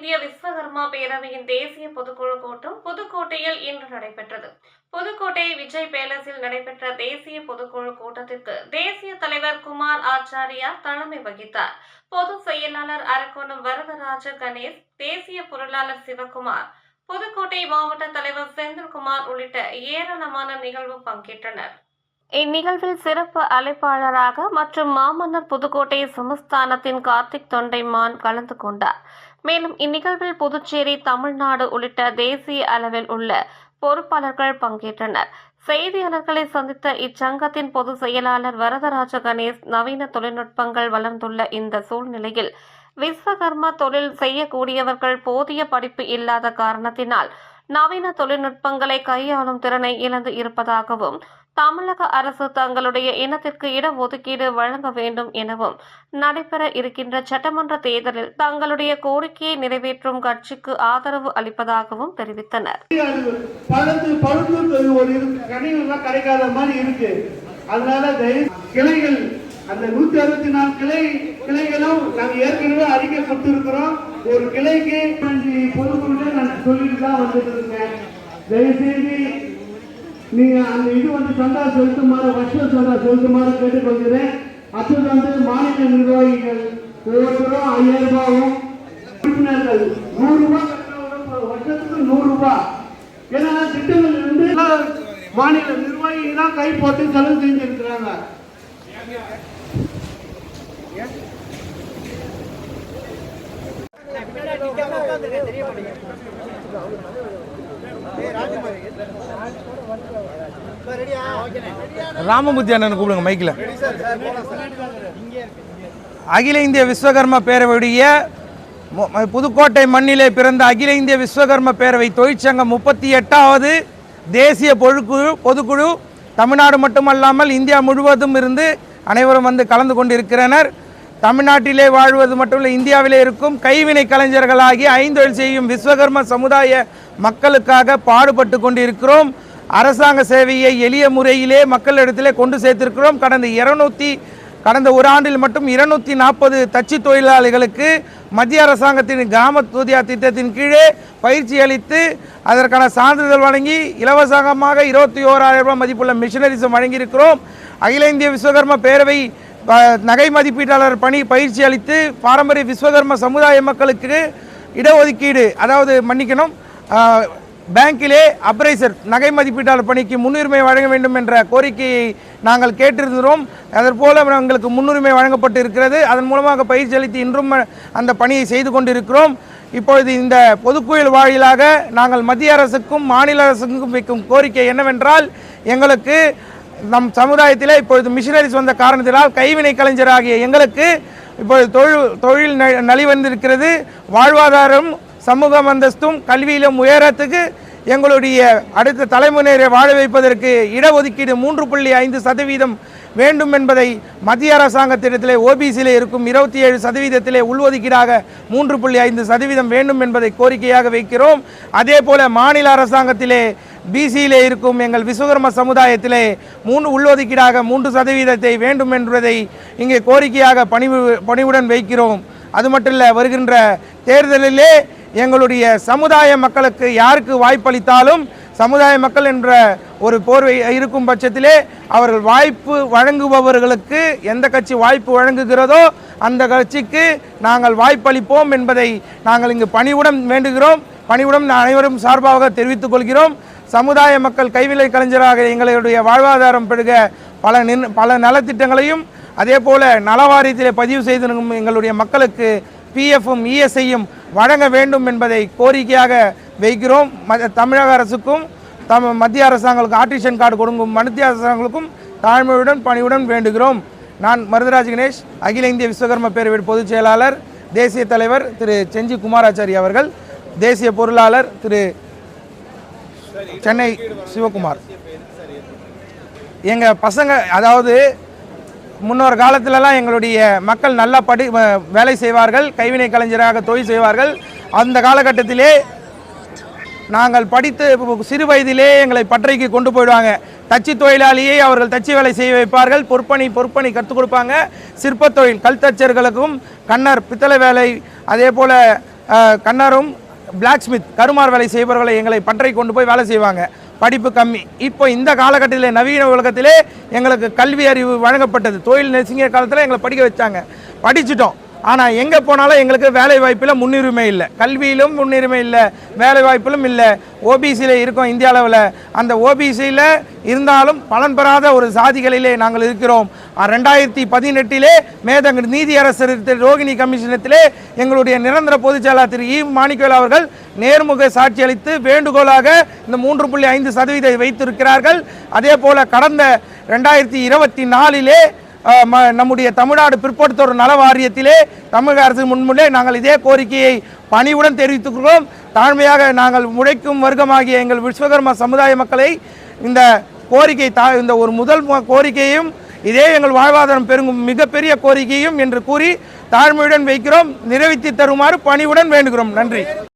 இந்திய விஸ்வகர்மா பேரவையின் தேசிய பொதுக்குழு கூட்டம் புதுக்கோட்டையில் இன்று நடைபெற்றது. புதுக்கோட்டை விஜய் பேலஸில் நடைபெற்ற தேசிய பொதுக்குழு கூட்டத்திற்கு தேசிய தலைவர் குமார் ஆச்சாரியார் தலைமை வகித்தார். பொதுச் செயலாளர் அரக்கோணம் வரதராஜ கணேஷ் தேசிய பொருளாளர் சிவகுமார் புதுக்கோட்டை மாவட்ட தலைவர் செந்தில்குமார் உள்ளிட்ட ஏராளமான நிகழ்வு பங்கேற்றனர். இந்நிகழ்வில் சிறப்பு அழைப்பாளராக மற்றும் மாமன்னர் புதுக்கோட்டை சமஸ்தானத்தின் கார்த்திக் தொண்டைமான் கலந்து கொண்டார். மேலும் இந்நிகழ்வில் புதுச்சேரி தமிழ்நாடு உள்ளிட்ட தேசிய அளவில் உள்ள பொறுப்பாளர்கள் பங்கேற்றனர். செய்தியாளர்களை சந்தித்த இச்சங்கத்தின் பொதுச் செயலாளர் வரதராஜ கணேஷ் நவீன தொழில்நுட்பங்கள் வளர்ந்துள்ள இந்த சூழ்நிலையில் விஸ்வகர்மா தொழில் செய்யக்கூடியவர்கள் போதிய படிப்பு இல்லாத காரணத்தினால் நவீன தொழில்நுட்பங்களை கையாளும் திறனை இழந்து இருப்பதாகவும் தமிழக அரசு தங்களுடைய இனத்திற்கு இடஒதுக்கீடு வழங்க வேண்டும் எனவும் நடைபெற இருக்கின்ற சட்டமன்ற தேர்தலில் தங்களுடைய கோரிக்கையை நிறைவேற்றும் கட்சிக்கு ஆதரவு அளிப்பதாகவும் தெரிவித்தனர். கிடைக்காத மாதிரி இருக்கு. அதனால கிளைகள் அந்த நூத்தி அறுபத்தி நாலு கிளை கிளைகளும் நாங்க ஏற்கனவே அறிக்கை கொடுத்திருக்கிறோம். ஒரு கிளைக்கு அஞ்சு பொதுக்குழு நான் சொல்லிட்டு தான் வந்துட்டு இருக்கேன் தயவுசெய்து நீங்க அந்த இது வந்து சந்தா செலுத்துமாறு வருஷம் சந்தா செலுத்துமாறு கேட்டுக்கொள்கிறேன். அடுத்தது வந்து மாநில நிர்வாகிகள் ஒவ்வொருத்தரும் ஐயாயிரம் ரூபாயும் உறுப்பினர்கள் நூறு ரூபாய் வருஷத்துக்கு நூறு ரூபாய் ஏன்னா திட்டங்கள் வந்து மாநில நிர்வாகிகள் தான் கை போட்டு செலவு செஞ்சிருக்கிறாங்க. ராமமூர்த்தி அண்ணன் கூப்பிடுங்க மைக்கில் அகில இந்திய விஸ்வகர்ம பேரவையுடைய புதுக்கோட்டை மண்ணிலே பிறந்த அகில இந்திய விஸ்வகர்ம பேரவை தொழிற்சங்கம் முப்பத்தி எட்டாவது தேசிய பொதுக்குழு பொதுக்குழு தமிழ்நாடு மட்டுமல்லாமல் இந்தியா முழுவதும் இருந்து அனைவரும் வந்து கலந்து கொண்டிருக்கிறனர். தமிழ்நாட்டிலே வாழ்வது மட்டுமல்ல இந்தியாவிலே இருக்கும் கைவினை கலைஞர்களாகி ஐந்தொழில் செய்யும் விஸ்வகர்ம சமுதாய மக்களுக்காக பாடுபட்டு கொண்டிருக்கிறோம். அரசாங்க சேவையை எளிய முறையிலே மக்களிடத்திலே கொண்டு சேர்த்திருக்கிறோம். கடந்த இருநூத்தி கடந்த ஒரு ஆண்டில் மட்டும் இருநூத்தி நாற்பது தச்சு தொழிலாளிகளுக்கு மத்திய அரசாங்கத்தின் கிராம தூதியா திட்டத்தின் கீழே பயிற்சி அளித்து அதற்கான சான்றிதழ் வழங்கி இலவசமாக இருபத்தி ஓராயிரம் ரூபாய் மதிப்புள்ள மிஷினரிஸும் வழங்கியிருக்கிறோம். அகில இந்திய விஸ்வகர்ம பேரவை நகை மதிப்பீட்டாளர் பணி பயிற்சி அளித்து பாரம்பரிய விஸ்வதர்ம சமுதாய மக்களுக்கு இடஒதுக்கீடு அதாவது மன்னிக்கணும் பேங்கிலே அப்ரைசர் நகை மதிப்பீட்டாளர் பணிக்கு முன்னுரிமை வழங்க வேண்டும் என்ற கோரிக்கையை நாங்கள் கேட்டிருந்தோம் அதற்போல எங்களுக்கு முன்னுரிமை வழங்கப்பட்டு இருக்கிறது அதன் மூலமாக பயிற்சி அளித்து இன்றும் அந்த பணியை செய்து கொண்டிருக்கிறோம். இப்பொழுது இந்த பொதுக்குயில் வாயிலாக நாங்கள் மத்திய அரசுக்கும் மாநில அரசுக்கும் வைக்கும் கோரிக்கை என்னவென்றால் எங்களுக்கு நம் சமுதாயத்தில் இப்பொழுது மிஷினரிஸ் வந்த காரணத்தினால் கைவினை கலைஞராகிய எங்களுக்கு இப்பொழுது தொழில் தொழில் நலிவந்திருக்கிறது வாழ்வாதாரம் சமூக அந்தஸ்தும் கல்வியிலும் உயரத்துக்கு எங்களுடைய அடுத்த தலைமுறையை வாழ வைப்பதற்கு இடஒதுக்கீடு மூன்று புள்ளி ஐந்து சதவீதம் வேண்டும் என்பதை மத்திய அரசாங்கத்திடத்திலே ஓபிசியிலே இருக்கும் இருபத்தி ஏழு சதவீதத்திலே உள்ஒதுக்கீடாக மூன்று புள்ளி ஐந்து சதவீதம் வேண்டும் என்பதை கோரிக்கையாக வைக்கிறோம். அதே போல மாநில அரசாங்கத்திலே பிசியிலே இருக்கும் எங்கள் விஸ்வகர்ம சமுதாயத்திலே மூன்று உள்ஒதுக்கீடாக மூன்று சதவீதத்தை வேண்டும் என்பதை இங்கே கோரிக்கையாக பணிவு பணிவுடன் வைக்கிறோம். அது மட்டும் இல்லை வருகின்ற தேர்தலிலே எங்களுடைய சமுதாய மக்களுக்கு யாருக்கு வாய்ப்பளித்தாலும் சமுதாய மக்கள் என்ற ஒரு போர்வை இருக்கும் பட்சத்திலே அவர்கள் வாய்ப்பு வழங்குபவர்களுக்கு எந்த கட்சி வாய்ப்பு வழங்குகிறதோ அந்த கட்சிக்கு நாங்கள் வாய்ப்பளிப்போம் என்பதை நாங்கள் இங்கு பணிவுடன் வேண்டுகிறோம். பணிவுடன் அனைவரும் சார்பாக தெரிவித்துக் கொள்கிறோம். சமுதாய மக்கள் கைவிலை கலைஞராக எங்களுடைய வாழ்வாதாரம் பெருக பல நின் பல நலத்திட்டங்களையும் அதே போல் நலவாரியத்திலே பதிவு செய்திருக்கும் எங்களுடைய மக்களுக்கு பிஎஃப்பும் இஎஸ்ஐயும் வழங்க வேண்டும் என்பதை கோரிக்கையாக வைக்கிறோம். ம- தமிழக அரசுக்கும் தம் மத்திய அரசாங்கங்களுக்கு ஆர்டிஷன் கார்டு கொடுக்கும் மத்திய அரசாங்கங்களுக்கும் தாழ்மையுடன் பணியுடன் வேண்டுகிறோம். நான் மருதராஜ் கணேஷ் அகில இந்திய விஸ்வகர்ம பேரவை பொதுச் செயலாளர் தேசிய தலைவர் திரு செஞ்சி குமாராச்சாரி அவர்கள் தேசிய பொருளாளர் திரு சென்னை சிவகுமார். எங்கள் பசங்க அதாவது முன்னொரு காலத்திலலாம் எங்களுடைய மக்கள் நல்லா படி வேலை செய்வார்கள் கைவினை கலைஞராக தொழில் செய்வார்கள். அந்த காலகட்டத்திலே நாங்கள் படித்து சிறு வயதிலே எங்களை பற்றைக்கு கொண்டு போயிடுவாங்க. தச்சு தொழிலாளியை அவர்கள் தச்சு வேலை செய்ய வைப்பார்கள். பொற்பணி பொற்பணி கற்றுக் கொடுப்பாங்க. சிற்பத் தொழில் கல் தச்சர்களுக்கும் கண்ணர் பித்தளை வேலை அதே போல் கண்ணரும் பிளாக் ஸ்மித் கருமார் வேலை செய்பவர்களை எங்களை பட்டறை கொண்டு போய் வேலை செய்வாங்க. படிப்பு கம்மி. இப்போ இந்த காலகட்டத்தில் நவீன உலகத்திலே எங்களுக்கு கல்வி அறிவு வழங்கப்பட்டது. தொழில் நெசிங்க காலத்தில் எங்களை படிக்க வச்சாங்க. படிச்சுட்டோம். ஆனால் எங்கே போனாலும் எங்களுக்கு வேலை வாய்ப்பில் முன்னுரிமை இல்லை. கல்வியிலும் முன்னுரிமை இல்லை வேலை வாய்ப்பிலும் இல்லை ஓபிசியில் இருக்கோம் இந்திய அளவில். அந்த ஓபிசியில் இருந்தாலும் பலன் பெறாத ஒரு சாதிகளிலே நாங்கள் இருக்கிறோம். ரெண்டாயிரத்தி பதினெட்டிலே மேதங்க நீதியரசர் திரு ரோகிணி கமிஷனத்திலே எங்களுடைய நிரந்தர பொதுச் செயலாளர் திரு இ மாணிக்கவேல் அவர்கள் நேர்முக சாட்சி அளித்து வேண்டுகோளாக இந்த மூன்று புள்ளி ஐந்து சதவீதம் வைத்திருக்கிறார்கள். அதே போல கடந்த ரெண்டாயிரத்தி இருபத்தி நாலிலே நம்முடைய தமிழ்நாடு பிற்படுத்தோர் நல வாரியத்திலே தமிழக அரசு முன்முன்னே நாங்கள் இதே கோரிக்கையை பணிவுடன் தெரிவித்துக்கிறோம் தாழ்மையாக நாங்கள் உழைக்கும் வர்க்கமாகிய எங்கள் விஸ்வகர்ம சமுதாய மக்களை இந்த கோரிக்கை தா இந்த ஒரு முதல் கோரிக்கையும் இதே எங்கள் வாழ்வாதாரம் பெருங்கும் மிகப்பெரிய கோரிக்கையும் என்று கூறி தாழ்மையுடன் வைக்கிறோம். நிறைவேற்றி தருமாறு பணிவுடன் வேண்டுகிறோம். நன்றி.